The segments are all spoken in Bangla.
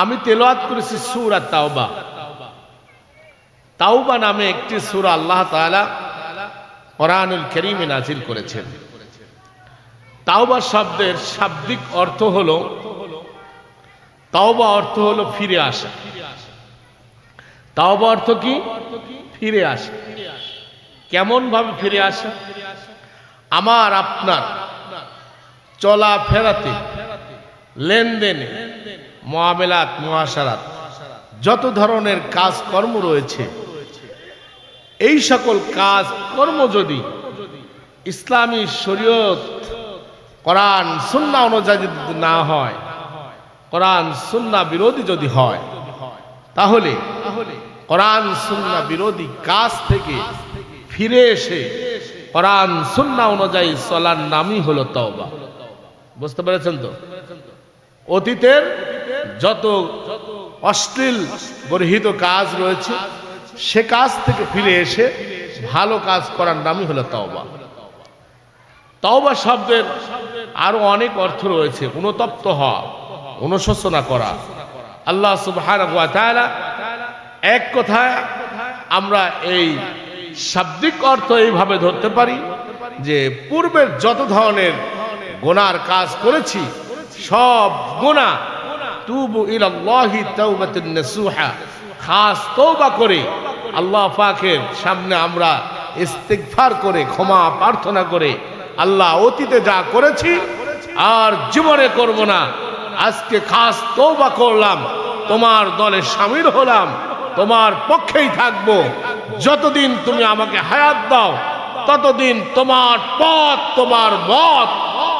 আমি তেলাওয়াত করেছি সুরা তাওবা। তাওবা নামে একটি সুরা আল্লাহ তাআলা কোরআনুল করিমে নাজিল করেছেন। তাওবা শব্দের শাব্দিক অর্থ হল, তাওবা অর্থ হলো ফিরে আসা। তাওবা অর্থ কি? ফিরে আসা। কেমন ভাবে ফিরে আসা? আমার, আপনার চলা ফেরাতে লেনদেনে মহামেলাত মহাসারাত যত ধরনের কাজ কর্ম রয়েছে, এই সকল কাজ কর্ম যদি ইসলামী শরীয়ত, কোরআন সুন্না অনুযায়ী যদি না হয়, কোরআন সুন্না বিরোধী যদি হয়, তাহলে কোরআন সুন্না বিরোধী কাজ থেকে ফিরে এসে কোরআন সুন্না অনুযায়ী চলার নামই হলো তওবা। বুঝতে পেরেছেন তো? অতীতের যত অশ্লীল গর্হিত কাজ রয়েছে, সে কাজ থেকে ফিরে এসে ভালো কাজ করার নামই হলো তওবা। তওবা শব্দের আরও অনেক অর্থ রয়েছে। অনুতপ্ত হওয়া, অনুশোচনা করা। আল্লাহ সুবহানাহু এক কথায় আমরা এই শাব্দিক অর্থ এইভাবে ধরতে পারি যে পূর্বের যত ধরনের গোনার কাজ করেছি, সব গোনা তুবু ইলাল্লাহি তাওবাতুন নাসুহা। খাস তওবা করে আল্লাহ পাকের সামনে আমরা ইস্তিগফার করে, ক্ষমা প্রার্থনা করে আল্লাহ অতীতে যা করেছি আর জীবনে করব না। আজকে খাস তওবা করলাম, তোমার দলে সামিল হলাম, তোমার পক্ষেই থাকব। যতদিন তুমি আমাকে হায়াত দাও, ততদিন তোমার পথ, তোমার মত,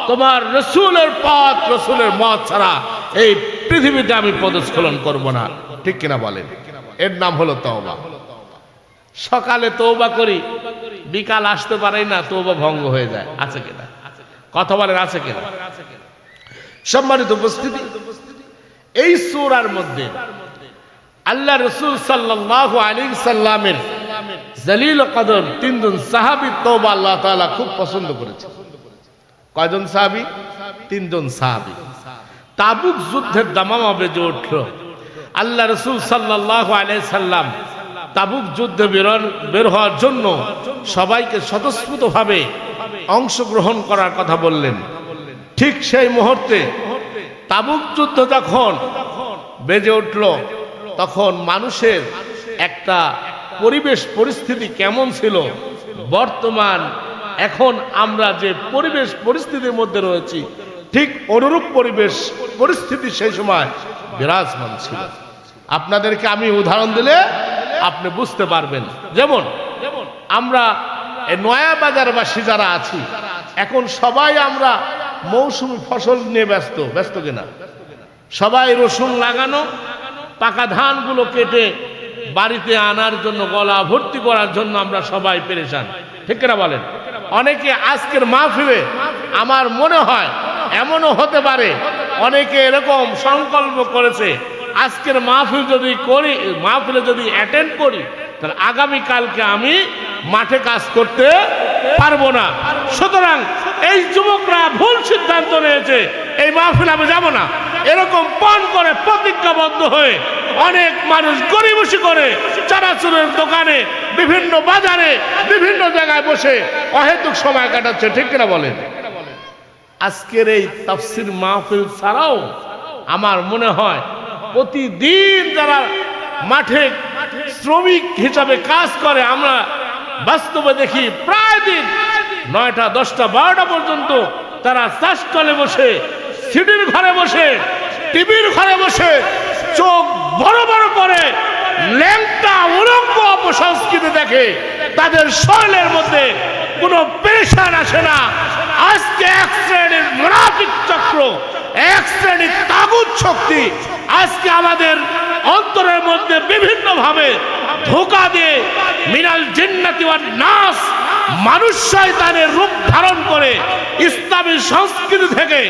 তোমার রসুলের পথ, রসুলের মত ছাড়া এই পৃথিবীতে আমি পদস্খলন করব না। ঠিক কিনা বলেন? এর নাম হলো তওবা। সকালে তৌবা করি বিকাল আসতে পারে না তৌবা ভঙ্গ হয়ে যায়। আছে কিনা? কথা বলেন আছে কিনা? সম্মানিত উপস্থিতি এই সুরার মধ্যে আল্লাহ রসুল সাল্লাহ আলী সাল্লামের জালিল কদর তিনজন সাহাবি তৌবা আল্লাহ তাআলা খুব পছন্দ করেছে কয়জন সাহাবি? তিনজন সাহাবি। তাবুক যুদ্ধের দামামা বেজে উঠল। আল্লাহ রসুল সাল্লাহ সাল্লাম তাবুক যুদ্ধে বেরোর বের হওয়ার জন্য সবাইকে স্বতঃস্ফূর্তভাবে অংশগ্রহণ করার কথা বললেন। ঠিক সেই মুহূর্তে তাবুক যুদ্ধ যখন বেজে উঠল, তখন মানুষের একটা পরিবেশ পরিস্থিতি কেমন ছিল? বর্তমান এখন আমরা যে পরিবেশ পরিস্থিতির মধ্যে রয়েছি, ঠিক অনুরূপ পরিবেশ পরিস্থিতি সেই সময় বিরাজমান ছিল। আপনাদেরকে আমি উদাহরণ দিলে আপনি বুঝতে পারবেন। যেমন, আমরা নয়া বাজারবাসী যারা আছি, এখন সবাই আমরা মৌসুমি ফসল নিয়ে ব্যস্ত ব্যস্ত কিনা? সবাই রসুন লাগানো, পাকা ধানগুলো কেটে বাড়িতে আনার জন্য, গলা ভর্তি করার জন্য আমরা সবাই পেরেছান ঠিক কিনা বলেন? অনেকে আজকের মাহফিলে আমার মনে হয় এমনও হতে পারে অনেকে এরকম সংকল্প করেছে, আজকের মাহফিল যদি করি, মাহফিলে যদি অ্যাটেন্ড করি, তাহলে আগামীকালকে আমি মাঠে কাজ করতে পারব না। সুতরাং এই যুবকরা ভুল সিদ্ধান্ত নিয়েছে, এই মাহফিল আমি যাব না। এরকম পান করে প্রতিজ্ঞাবদ্ধ হয়ে অনেক মানুষ গরিবসি করে চানাচুরের দোকানে, বিভিন্ন বাজারে, বিভিন্ন জায়গায় বসে অহেতুক সময় কাটাচ্ছে, ঠিক কিনা বলেন? আজকের এই তাফসির মাহফিল ছাড়াও আমার মনে হয় প্রতিদিন যারা মাঠে শ্রমিক হিসাবে কাজ করে, আমরা বাস্তবে দেখি প্রায় দিন নয়টা, দশটা, বারোটা পর্যন্ত তারা চাষতলে বসে, সিডির ঘরে বসে, টিভির ঘরে বসে চোখ বড় বড় করে ল্যাংটা উলঙ্গ অপসংস্কৃতি দেখে তাদের শরীরের মধ্যে কোনো পেরেশান আসে না। আজকে এক শ্রেণির মুনাফিক চক্র, এক শ্রেণির তাগুত শক্তি আজকে আমাদের অন্তরের মধ্যে বিভিন্ন ভাবে ধোকা দিয়ে মিনাল জিন্নাতি ওয়ান নাস মানুষ শয়তানের রূপ ধারণ করে ইসলামী সংস্কৃতি থেকে,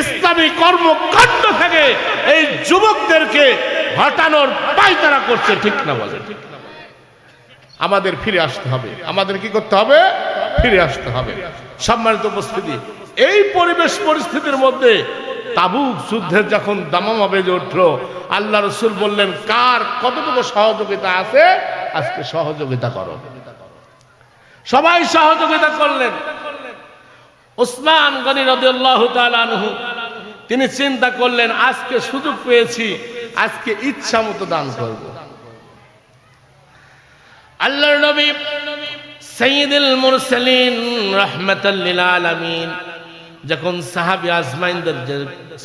ইসলামী কর্মকাণ্ড থেকে এই যুবকদেরকে হটানোর পায়তারা করছে, ঠিক না বলে আমাদের ফিরে আসতে হবে। আমাদের কি করতে হবে? ফিরে আসতে হবে। সম্মানিত উপস্থিতি, এই পরিবেশ পরিস্থিতির মধ্যে তাবুক যুদ্ধের যখন দামামা বেজে উঠল, আল্লাহ রসুল বললেন, কার কতটুকু সহযোগিতা আছে, আজকে সহযোগিতা করো। সবাই সহযোগিতা করলেন। ওসমান গনি রদিয়াল্লাহ তাআলাহু তিনি চিন্তা করলেন, আজকে সুযোগ পেয়েছি, আজকে ইচ্ছা মতো দান করব। আল্লাহর নবী সৈয়দুল মুরসালিন রাহমাতাল লিল আলামিন। যখন সাহাবী আজমাইনদের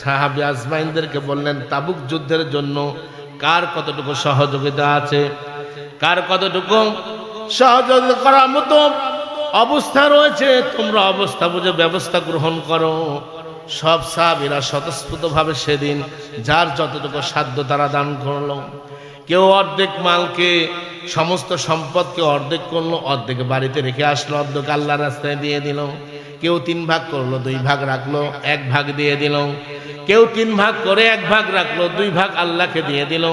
সাহাবী আজমাইনদেরকে বললেন, তাবুক যুদ্ধের জন্য কার কতটুকু সহযোগিতা আছে? কার কতটুকু সহযোগিতা করার মতো অবস্থা রয়েছে? তোমরা অবস্থা বুঝে ব্যবস্থা গ্রহণ করো। সব সাহাবীরা স্বতঃস্ফূর্তভাবে সেদিন যার যতটুকু সাধ্য তারা দান করল। কেউ অর্ধেক মালকে সমস্ত সম্পদকে অর্ধেক করল, অর্ধেক বাড়িতে রেখে আসলো, অর্ধেক আল্লাহ রাস্তায় দিয়ে দিল। কেউ তিন ভাগ করল, দুই ভাগ রাখল, এক ভাগ দিয়ে দিল। কেউ তিন ভাগ করে এক ভাগ রাখল, দুই ভাগ আল্লাহকে দিয়ে দিল।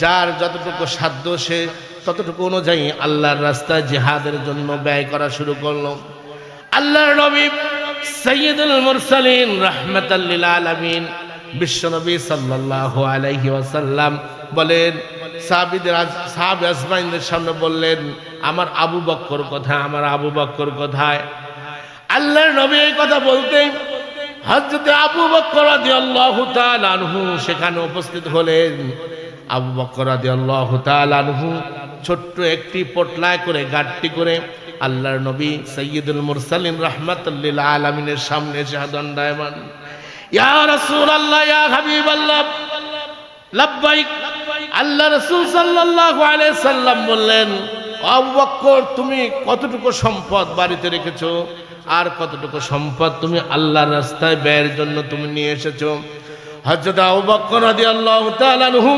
যার যতটুকু সাধ্য সে ততটুকু অনুযায়ী আল্লাহর রাস্তায় জেহাদের জন্য ব্যয় করা শুরু করল। আল্লাহর নবী সৈয়দুল মুরসালিন রাহমাতাল্লিল আলামিন বিশ্বনবী সাল্লাল্লাহু আলাইহি বলেন সামনে বললেন, আমার আবু বক্কর কথা আমার আবু বক্কর কথায়? আল্লাহর নবী এই কথা বলতেন হযরত আবু বক্কর আনহু সেখানে উপস্থিত হলেন। আবু বক্কর আনহু ছোট্ট একটি পটলায় করে গাড়টি করে আল্লাহর নবী সৈয়দুল মুরসালিন রাহমাতুল্লিল আলামিনের সামনে লাব্বাইক আল্লাহ রাসূল আলাইহি সাল্লাম বললেন আবু বক্কর, তুমি কতটুকু সম্পদ বাড়িতে রেখেছো? আর কতটুকু সম্পদ তুমি আল্লাহর রাস্তায় ব্যয়ের জন্য তুমি নিয়ে এসেছ? হযরত আবু বক্কর রাদিয়াল্লাহু তাআলা আনহু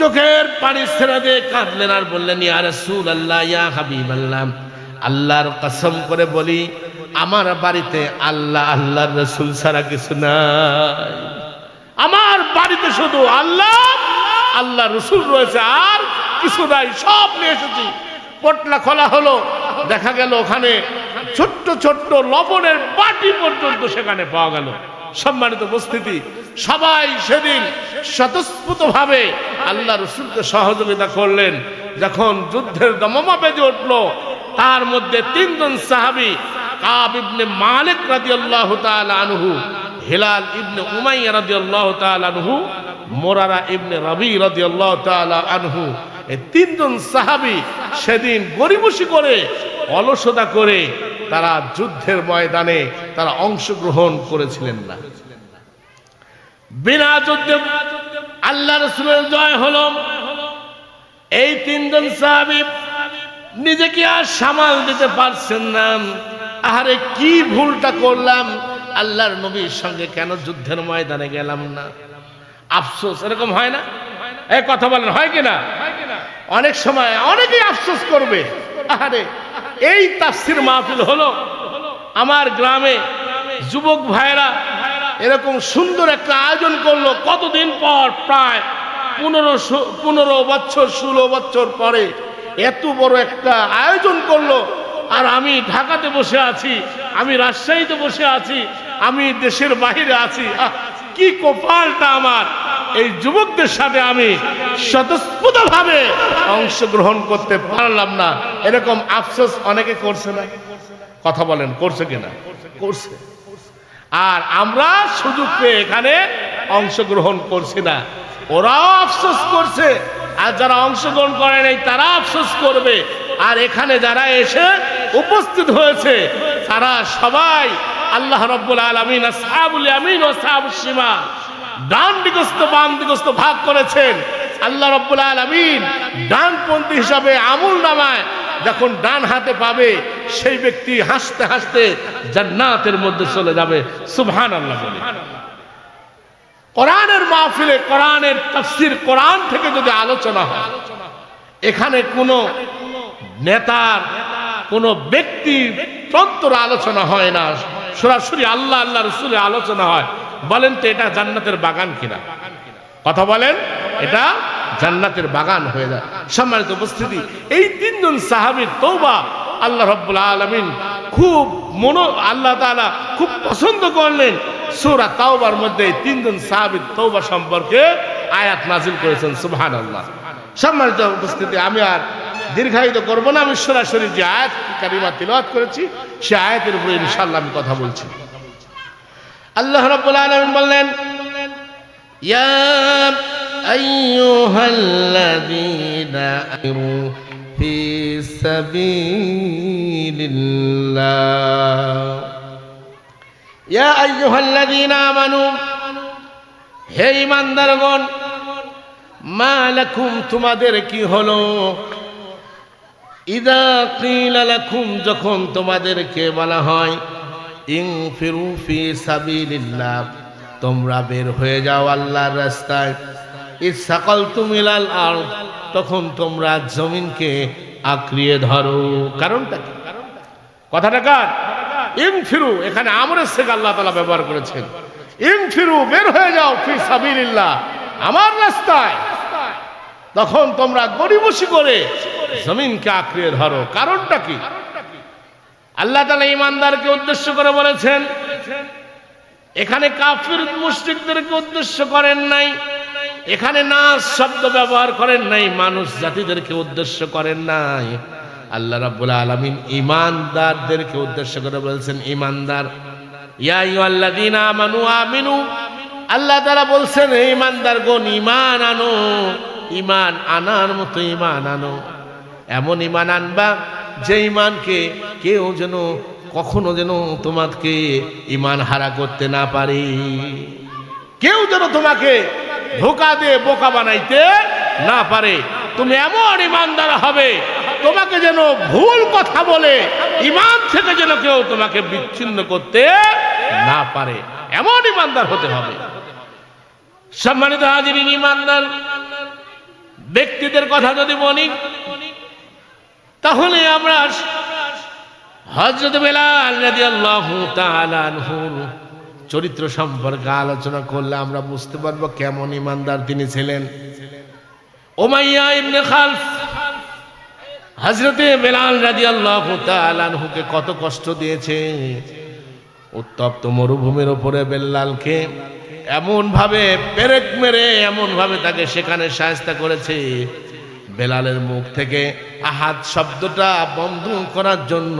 চোখের পানি ছেড়ে দিয়ে কাঁদলেন আর বললেন, ইয়া রাসূলুল্লাহ, ইয়া হাবিবাল্লাহ। আল্লাহর কসম করে বলি, আমার বাড়িতে আল্লাহ, আল্লাহর রসুল ছাড়া কিছু নাই। আমার বাড়িতে শুধু আল্লাহ আল্লাহ রসুল রয়েছে আর কিছু নাই, সব নিয়ে এসেছি। পটলা খোলা হলো, দেখা গেল ওখানে ছোট্ট ছোট্ট লবণের বাটি পর্যন্ত সেখানে পাওয়া গেল। সম্মানিত উপস্থিতি, সবাই সেদিন স্বতঃস্ফূর্ত ভাবে আল্লাহ রসুলকে সহযোগিতা করলেন। যখন যুদ্ধের দমমা বেজে উঠল, তার মধ্যে তিনজন সাহাবি, কাব ইবনে মালিক রাদিয়াল্লাহু তাআলা আনহু হিলাল ইবনে উমাইয়া রাদিয়াল্লাহু তাআলা আনহু, মোরারা ইবনে রবি রাদিয়াল্লাহু তাআলা আনহু, এই তিনজন সাহাবি সেদিন গরিবসি করে, অলসতা করে তারা যুদ্ধের ময়দানে তারা অংশগ্রহণ করেছিলেন না। বিনা যুদ্ধে আল্লাহ রসুলের জয় হলো। এই তিনজন সাহাবি নিজেকে আর সামাল দিতে পারছেন না। আহারে কি ভুলটা করলাম? আল্লাহর নবীর সঙ্গে কেন যুদ্ধের ময়দানে গেলাম না? আফসোস, এরকম হয় না? এই কথা বলেন, হয় কিনা অনেক সময় অনেকেই আফসোস করবে। আহারে, এই তাফসির মাহফিল হলো আমার গ্রামে যুবক ভাইরা এরকম সুন্দর একটা আয়োজন করল কতদিন পর? প্রায় পনেরো পনেরো বছর, ষোলো বছর পরে এত বড় একটা আয়োজন করল। আর আমি ঢাকাতে বসে আছি, আমি রাজশাহীতে বসে আছি আমি দেশের বাহিরে আছি। কি কপালটা আমার। এই যুবকদের সাথে আমি স্বতঃস্ফূর্ত ভাবে অংশগ্রহণ করতে পারলাম না। এরকম আফসোস অনেকে করছে না। কথা বলেন, করছে কিনা? করছে। আর আমরা সুযোগ পেয়ে এখানে অংশগ্রহণ করছি না। ওরাও আফসোস করছে। আর যারা অংশগ্রহণ করে নাই, তারা আফসোস করবে। আর এখানে যারা এসে উপস্থিত হয়েছে, তারা সবাই আল্লাহ রব্বুল আলমিন সাহাবুল আমিন ও সাহাবুল সীমা ডান দিগস্ত বাম দিগস্ত ভাগ করেছেন। আল্লাহ রব্বুল আলমিন ডানপন্থী হিসাবে আমুল নামায় যখন ডান হাতে পাবে, সেই ব্যক্তি হাসতে হাসতে জান্নাতের মধ্যে চলে যাবে। সুবহান আল্লাহ বলে। কোরআনের মাহফিলে, কোরআনের তাফসির কোরআন থেকে যদি আলোচনা হয়, এখানে কোনো নেতার, কোনো ব্যক্তি তন্ত্র আলোচনা হয় না। সরাসরি আল্লাহ আল্লাহ রসুলের আলোচনা হয়। বলেন তো এটা জান্নাতের বাগান কিনা? কথা বলেন, এটা জান্নাতের বাগান হয়ে যায়। সম্মানিত উপস্থিতি, এই তিনজন সাহাবীর তৌবা আল্লাহ রব্বুল আলমিন খুব মনো, আল্লাহ তাআলা খুব পছন্দ করলেন। সুরা তাওবার মধ্যে এই তিনজন সাহাবী তৌবা সম্পর্কে আয়াত নাজিল করেছেন সুবহান আল্লাহ সম্মানিত উপস্থিতি, আমি আর দীর্ঘায়িত করব না, আমি সরাসরি যে আয়াত কারিমা তিলাওয়াত করেছি, সে আয়াতের উপরে ইনশাল্লাহ আমি কথা বলছি। আল্লাহ রাব্বুল আলামিন বললেন, ইয়া আইয়ুহাল্লাযীনা আমানু ফি সাবিলিল্লাহ। ইয়া আইয়ুহাল্লাযীনা আমানু, হে ঈমানদারগণ, মা লাকুম, তোমাদের কি হলো? ইদা কিলা লাকুম, যখন তোমাদেরকে বলা হয় ইং ফিরু ফি সাবিলিল্লাহ, তোমরা বের হয়ে যাও আল্লাহর রাস্তায়। ইসাকাল তুমিলাল আর তখন তোমরা জমিনকে আঁকড়িয়ে ধরো। কারণটা কি? কথাটা কার? ইং ফিরু এখানে আমরের শেখ আল্লাহ তালা ব্যবহার করেছেন। ইং ফিরু বের হয়ে যাও ফি সাবিলিল্লাহ, আমার রাস্তায়। তখন তোমরা গরিবসি করে জমিনকে আঁকড়িয়ে ধরো? কারণটা কি? আল্লাহ তালা ইমানদারকে উদ্দেশ্য করে বলেছেন, এখানে কাফির মুসলিকদেরকে উদ্দেশ্য করেন নাই, এখানে না শব্দ ব্যবহার করেন নাই, মানুষ জাতিদেরকে উদ্দেশ্য করেন নাই। আল্লাহ রাব্বুল আলামিন ইমানদারদেরকে উদ্দেশ্য করে বলছেন ইমানদার আইয়ুহাল্লাযীনা আমানু আল্লাহ তারা বলছেন, হে ইমানদারগণ ইমান আনো ইমান আনার মতো ইমান আনো। এমন ইমান আনবা, যে ইমানকে কেউ যেন কখনো যেন তোমাকে ইমান হারা করতে না পারে। কেউ যেন তোমাকে ধোকা দিয়ে বোকা বানাইতে না পারে। তুমি এমন ইমানদার হবে, তোমাকে যেন ভুল কথা বলে, ইমান থেকে যেন কেউ তোমাকে বিচ্ছিন্ন করতে না পারে। এমন ইমানদার হতে হবে। সম্মানিত হাজির ইমানদার ব্যক্তিদের কথা যদি বলি তাহলে আমরা হজরত বেলাল চরিত্র সম্পর্কে আলোচনা করলে আমরা বুঝতে পারব কেমন ইমানদার তিনি ছিলেন। ওমাইয়া খালফ হজরতে বেলাল তাআলা আনহুকে কত কষ্ট দিয়েছে। উত্তপ্ত মরুভূমির ওপরে বেল্লালকে এমন ভাবে পেরেক মেরে এমন ভাবে তাকে সেখানে সাহায্য করেছে। বেলালের মুখ থেকে আহাত শব্দটা বন্ধ করার জন্য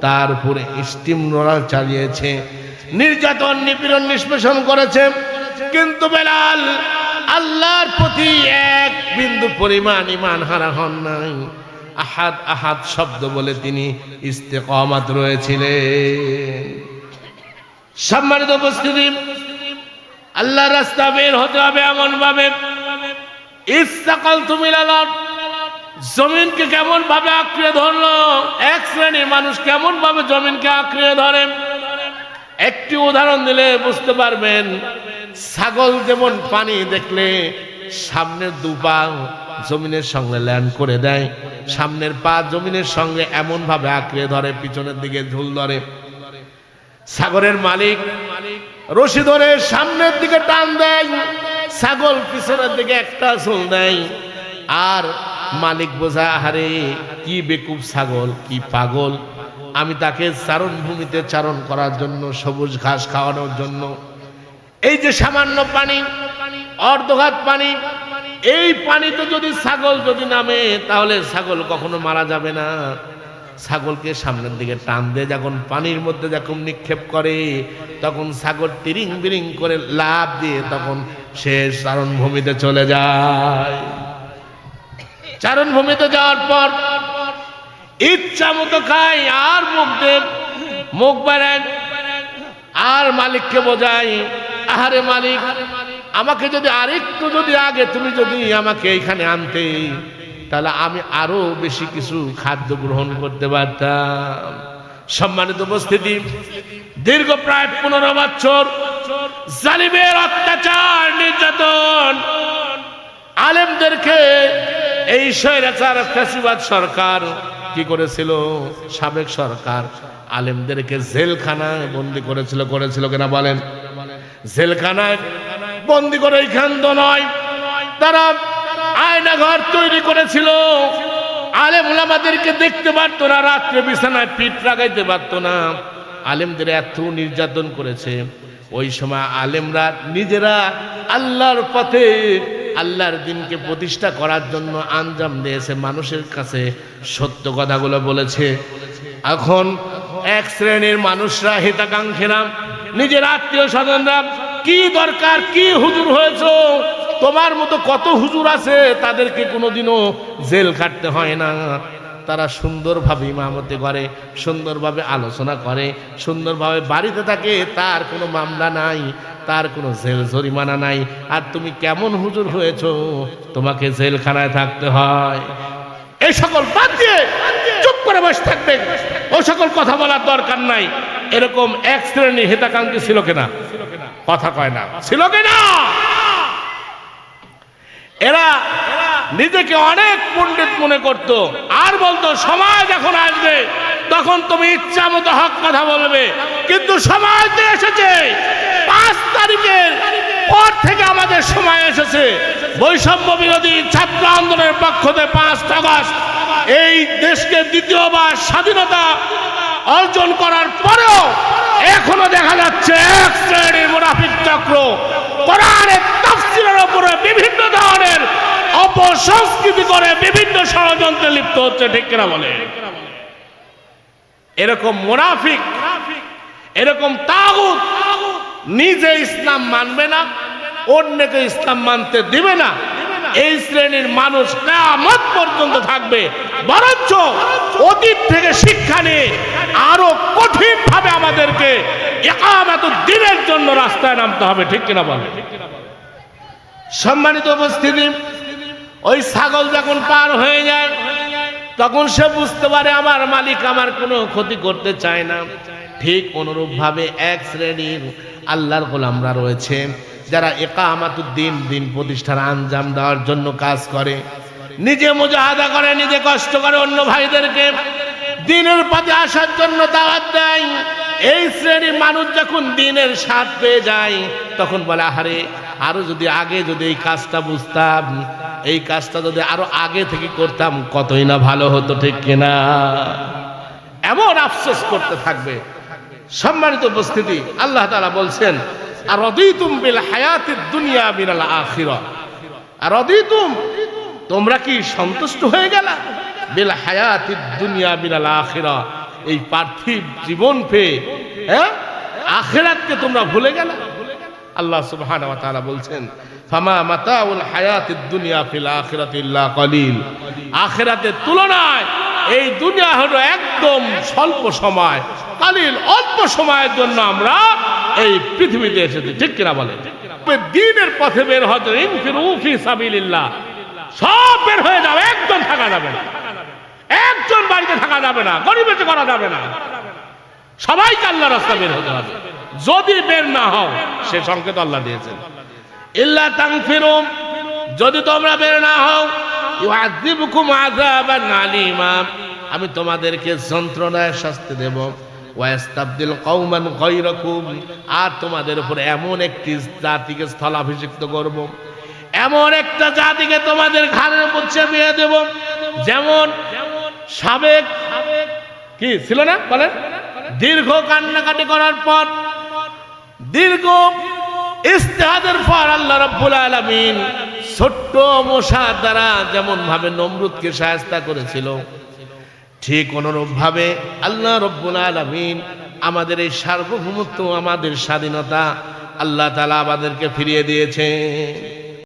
তার উপরে স্টিম রোলার চালিয়েছে। নির্যাতন, নিপীড়ন নিষ্পেষণ করেছে। কিন্তু বেলাল আল্লাহর প্রতি এক বিন্দু পরিমাণ ইমান হারা হন নাই। আহাদ আহাত শব্দ বলে তিনি ইস্তেকমাত রয়েছিলেন। সম্মানিত উপস্থিতি আল্লাহ রাস্তা বের হতে হবে এমন ভাবে তুমি জমিনকে কেমন ভাবে আঁকড়ে ধরলো? এক শ্রেণির মানুষ কেমন ভাবে জমিনকে আঁকড়ে ধরে? একটি উদাহরণ দিলে বুঝতে পারবেন, ছাগল যেমন পানি দেখলে সামনের দু পা জমিনের সঙ্গে ল্যান্ড করে দেয়, সামনের পা জমিনের সঙ্গে এমন ভাবে আঁকড়ে ধরে, পিছনের দিকে ঝুল ধরে। সাগরের মালিক রশি ধরে সামনের দিকে টান দেয় ছাগল পিছনের দিকে একটা ঝুল দেয় আর মালিক বোঝা হারে কি বেকুব ছাগল, কি পাগল। আমি তাকে চারণ ভূমিতে চারণ করার জন্য, সবুজ ঘাস খাওয়ানোর জন্য। এই যে সামান্য পানি, অর্ধঘাত পানি, এই পানিতে যদি ছাগল যদি নামে, তাহলে ছাগল কখনো মারা যাবে না। ছাগলকে সামনের দিকে টান দিয়ে যখন পানির মধ্যে যখন নিক্ষেপ করে, তখন ছাগল তিরিং বিরিং করে লাভ দিয়ে তখন সে চারণ ভূমিতে চলে যায়। চারণ ভূমিতে যাওয়ার পর ইচ্ছা মতো খায়, আর মুখ দেব মুখ বেড়ায়, আর মালিককে বোঝায়, আহারে মালিক, আমাকে যদি আরেকটু যদি আগে তুমি যদি আমাকে এইখানে আনতে তাহলে আমি আরও বেশি কিছু খাদ্য গ্রহণ করতে পারতাম। সম্মানিত উপস্থিতি, দীর্ঘ প্রায় পনেরো বছর জালিমের অত্যাচার, নির্যাতন, আলেমদেরকে এই স্বৈরাচার, ফ্যাসিবাদ সরকার কি করেছিল? সাবেক সরকার আলেমদেরকে জেলখানায় বন্দি করেছিল করেছিল কিনা বলেন? জেলখানায় বন্দি করে এইখান তো নয়। তারা আয়না ঘর তৈরি করেছিল। আলেম ওলামাদেরকে দেখতে পারতো না, রাত্রে বিছানায় পিঠ লাগাইতে পারতো না। আলেমদের এত নির্যাতন করেছে। ওই সময় আলেমরা নিজেরা আল্লাহর পথে আল্লাহর দিনকে প্রতিষ্ঠা করার জন্য আঞ্জাম দিয়েছে। মানুষের কাছে সত্য কথাগুলো বলেছে। এখন এক শ্রেণির মানুষরা হিতাকাঙ্ক্ষীরা, নিজের আত্মীয় স্বজনরা, কি দরকার? কি হুজুর হয়েছ? তোমার মতো কত হুজুর আছে, তাদেরকে কোনোদিনও জেল খাটতে হয় না। তারা সুন্দরভাবে ইমামতি করে, সুন্দরভাবে আলোচনা করে, সুন্দরভাবে বাড়িতে থাকে, তার কোনো মামলা নাই, তার কোনো জেল জরিমানা নাই। আর তুমি কেমন হুজুর হয়েছ, তোমাকে জেলখানায় থাকতে হয়। এই সকল বাদ দিয়ে চুপ করে বসে থাকবে ও সকল কথা বলার দরকার নাই। এরকম এক শ্রেণি হিতাকাঙ্ক্ষী ছিল কিনা? কথা কয় না। ছিল কিনা? এরা নিজেকে অনেক পণ্ডিত মনে করত। আর বলতো, সমাজ যখন আসবে। তখন তুমি ইচ্ছা মতো হক কথা বলবে। কিন্তু সমাজ তো এসেছে। পাঁচ তারিখের পর থেকে আমাদের সময় এসেছে। বৈষম্য বিরোধী ছাত্র আন্দোলনের পক্ষ থেকে পাঁচ আগস্ট। এই দেশকে দ্বিতীয়বার স্বাধীনতা অর্জন করার পরেও এখনও দেখা যাচ্ছে এক শ্রেণির মুনাফিক চক্র কোরআনের তাফসিরের উপরে বিভিন্ন ধরনের অপসংস্কৃতি করে বিভিন্ন ষড়যন্ত্রে লিপ্ত হচ্ছে, ঠিক কিনা বলে? এরকম মুনাফিক, এরকম তাগুত নিজে ইসলাম মানবে না, অন্যকে ইসলাম মানতে দিবে না। এই শ্রেণির মানুষ কেয়ামত পর্যন্ত থাকবে। বরঞ্চ অতীত থেকে শিক্ষা নিয়ে আরও কঠিন ভাবে আমাদেরকে দিনের জন্য রাস্তায় নামতে হবে, ঠিক কিনা বলে সম্মানিত উপস্থিতি, ওই ছাগল যখন পার হয়ে যায়, তখন সে বুঝতে পারে আমার মালিক আমার কোনো ক্ষতি করতে চায় না। ঠিক অনুরূপ ভাবে এক শ্রেণির আল্লাহর গোলামরা রয়েছে, যারা একামাতুদ্দিন দিন প্রতিষ্ঠার আঞ্জাম দেওয়ার জন্য কাজ করে। নিজে মুজাহাদা করে, নিজে কষ্ট করে অন্য ভাইদেরকে দিনের পথে আসার জন্য দাওয়াত দেয়। এই শ্রেণির মানুষ যখন দিনের স্বাদ পেয়ে যায়, তখন বলে, আহারে, আরও যদি আগে যদি এই কাজটা বুঝতাম, এই কাজটা যদি আরও আগে থেকে করতাম, কতই না ভালো হতো, ঠিক কিনা এমন আফসোস করতে থাকবে। সম্মানিত উপস্থিতি, আল্লাহ তাআলা বলছেন আর রদিতুম বিল হায়াতিদ দুনিয়া বিনাল আখিরা। আর রদিতুম তোমরা কি সন্তুষ্ট হয়ে গেলা? বিল হায়াতিদ দুনিয়া বিনাল আখিরা। এই পার্থিব জীবন পেয়ে হ্যাঁ? আখিরাতকে তোমরা ভুলে গেলা। আল্লাহ তাআলা বলছেন দুনিয়া তুলনায় এই দুনিয়া হলো একদম স্বল্প সময়। কালিল অল্প সময়ের জন্য আমরা এই পৃথিবীতে বলে দিনের পথে বের হতে সব বের হয়ে যাবে, একদম থাকা যাবে না। একজন বাড়িতে থাকা যাবে না গরিবেতে করা যাবে না। সবাইকে আল্লাহ রাস্তা বের হতে হবে। যদি বের না হও, সে সংকেত আল্লাহ দিয়েছেন। ইল্লা তাং ফিরুম যদি তোমরা বের না হও, ইউআযিবুকুম আযাবান আলীমা। আমি তোমাদেরকে যন্ত্রণায় শাস্তি দেব। ওয়াস্তাবদিল কওমান গায়রাকুম, আর তোমাদের উপর এমন একটি জাতিকে স্থলাভিষিক্ত করব। এমন একটা জাতিকে তোমাদের ঘাড়ের উপর চেপিয়ে দেব। যেমন সাবেক কি ছিল না? বলেন। দীর্ঘ কান্নাকাটি করার পর, দীর্ঘ ইস্তেহাদের পর আল্লাহ রব্বুল আলামিন ছোট্ট মশা দ্বারা যেমন ভাবে নমরুদকে সাহায্য করেছিল, ঠিক অনুরূপ ভাবে আল্লাহ রব্বুল আলামিন আমাদের এই সার্বভৌমত্ব, আমাদের স্বাধীনতা আল্লাহ তালা আমাদেরকে ফিরিয়ে দিয়েছে